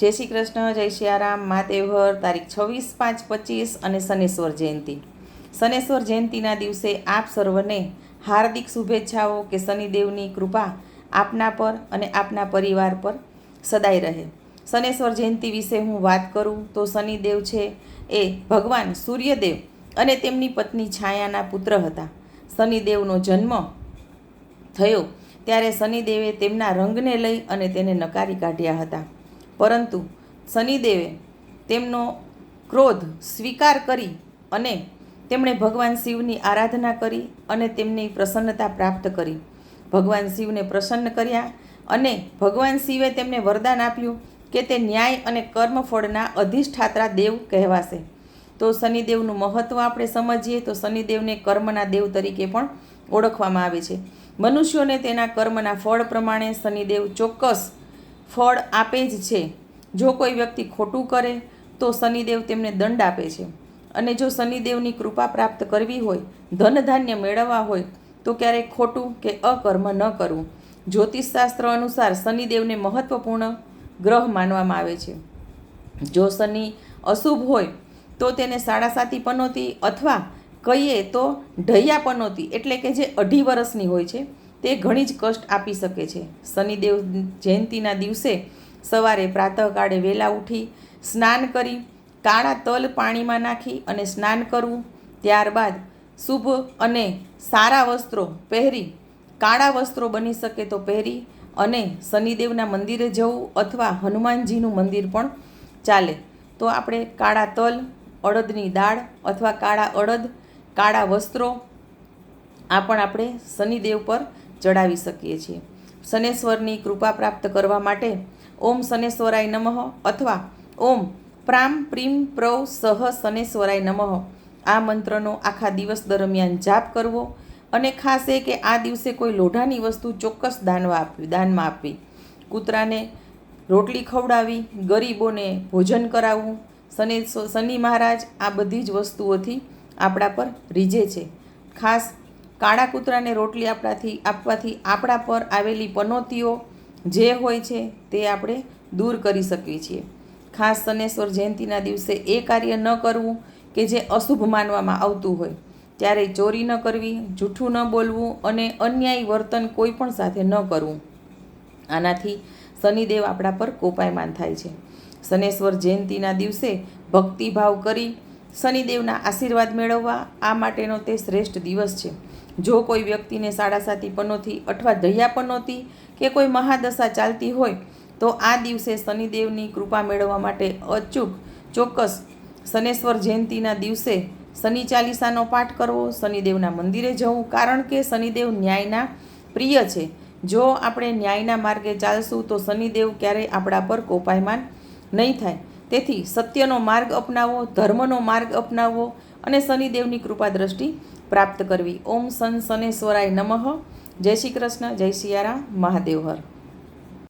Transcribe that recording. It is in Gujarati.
જય શ્રી કૃષ્ણ, જય સિયારામ મહાદેવહર તારીખ છવ્વીસ પાંચ પચીસ અને શનેશ્વર જયંતિ. શનેશ્વર જયંતિના દિવસે આપ સર્વને હાર્દિક શુભેચ્છાઓ કે શનિદેવની કૃપા આપના પર અને આપના પરિવાર પર સદાય રહે. શનેશ્વર જયંતિ વિશે હું વાત કરું તો શનિદેવ છે એ ભગવાન સૂર્યદેવ અને તેમની પત્ની છાયાના પુત્ર હતા. શનિદેવનો જન્મ થયો ત્યારે શનિદેવે તેમના રંગને લઈ અને તેને નકારી કાઢ્યા હતા. પરંતુ શનિદેવે તેમનો ક્રોધ સ્વીકાર કરી અને તેમણે ભગવાન શિવની આરાધના કરી અને તેમની પ્રસન્નતા પ્રાપ્ત કરી. ભગવાન શિવને પ્રસન્ન કર્યા અને ભગવાન શિવે તેમને વરદાન આપ્યું કે તે ન્યાય અને કર્મફળના અધિષ્ઠાત્રા દેવ કહેવાશે. તો શનિદેવનું મહત્ત્વ આપણે સમજીએ તો શનિદેવને કર્મના દેવ તરીકે પણ ઓળખવામાં આવે છે. મનુષ્યોને તેના કર્મના ફળ પ્રમાણે શનિદેવ ચોક્કસ ફળ આપે જ છે. જો કોઈ વ્યક્તિ ખોટું કરે, તો શનિદેવ તેમને દંડ આપે છે. અને જો શનિદેવની કૃપા પ્રાપ્ત કરવી હોય ધન ધાન્ય મેળવવા હોય, તો ક્યારેક ખોટું કે અકર્મ ન કરવું. જ્યોતિષશાસ્ત્ર અનુસાર શનિદેવને મહત્ત્વપૂર્ણ ગ્રહ માનવામાં આવે છે. જો શનિ અશુભ હોય, તો તેને સાડા સાતી પનોતી અથવા કહીએ તો ઢૈયા પનોતી, એટલે કે જે અઢી વર્ષની હોય છે તે ઘણી જ કષ્ટ આપી શકે છે. શનિદેવ જયંતિના દિવસે સવારે પ્રાતઃકાળે વહેલા ઉઠી સ્નાન કરી, કાળા તલ પાણીમાં નાખી અને સ્નાન કરવું. ત્યારબાદ શુભ અને સારા વસ્ત્રો પહેરી, કાળા વસ્ત્રો બની શકે તો પહેરી અને શનિદેવના મંદિરે જવું અથવા હનુમાનજીનું મંદિર પણ ચાલે. તો આપણે કાળા તલ, અડદની દાળ અથવા કાળા અડદ, કાળા વસ્ત્રો આ પણ આપણે શનિદેવ પર ચડાવી શકીએ છીએ. શનેશ્વરની કૃપા પ્રાપ્ત કરવા માટે ઓમ શનેશ્વરાય નમઃ અથવા ઓમ પ્રામ પ્રીમ પ્રવ સહ શનેશ્વરાય નમઃ. આ મંત્રનો આખા દિવસ દરમિયાન જાપ કરવો અને ખાસ એ કે આ દિવસે કોઈ લોઢાની વસ્તુ ચોક્કસ દાનવા આપવી, દાનમાં આપવી. કૂતરાને રોટલી ખવડાવી, ગરીબોને ભોજન કરાવવું. શનિ શનિ મહારાજ આ બધી જ વસ્તુઓથી આપણા પર રીઝે છે. ખાસ કાળા કૂતરાને રોટલી આપણાથી આપવાથી આપણા પર આવેલી પનોતીઓ જે હોય છે તે આપણે દૂર કરી શકીએ છીએ. ખાસ શનેશ્વર જયંતિના દિવસે એ કાર્ય ન કરવું કે જે અશુભ માનવામાં આવતું હોય. ત્યારે ચોરી ન કરવી, જૂઠું ન બોલવું અને અન્યાયી વર્તન કોઈ પણ સાથે ન કરવું. આનાથી શનિદેવ આપણા પર કોપાયમાન થાય છે. શનેશ્વર જયંતિના દિવસે ભક્તિભાવ કરી શનિદેવના આશીર્વાદ મેળવવા આ માટેનો તે શ્રેષ્ઠ દિવસ છે. જો કોઈ વ્યક્તિને સાડા સાતી પનોતી અથવા દયા પનોતી કે કોઈ મહાદશા ચાલતી હોય, તો આ દિવસે શનિદેવની કૃપા મેળવવા માટે અચૂક, ચોક્કસ શનેશ્વર જયંતિના દિવસે શનિ ચાલીસાનો પાઠ કરવો, શનિદેવના મંદિરે જવું, કારણ કે શનિદેવ ન્યાયના પ્રિય છે. જો આપણે ન્યાયના માર્ગે ચાલશું, તો શનિદેવ ક્યારેય આપણા પર કોપાયમાન નહીં થાય. તેથી સત્યનો માર્ગ અપનાવો, ધર્મનો માર્ગ અપનાવવો અને શનિદેવની કૃપા દ્રષ્ટિ પ્રાપ્ત કરવી. ઓમ સન શનેશ્વરાય નમઃ. જય શ્રી કૃષ્ણ. જય સિયારામ મહાદેવ હર.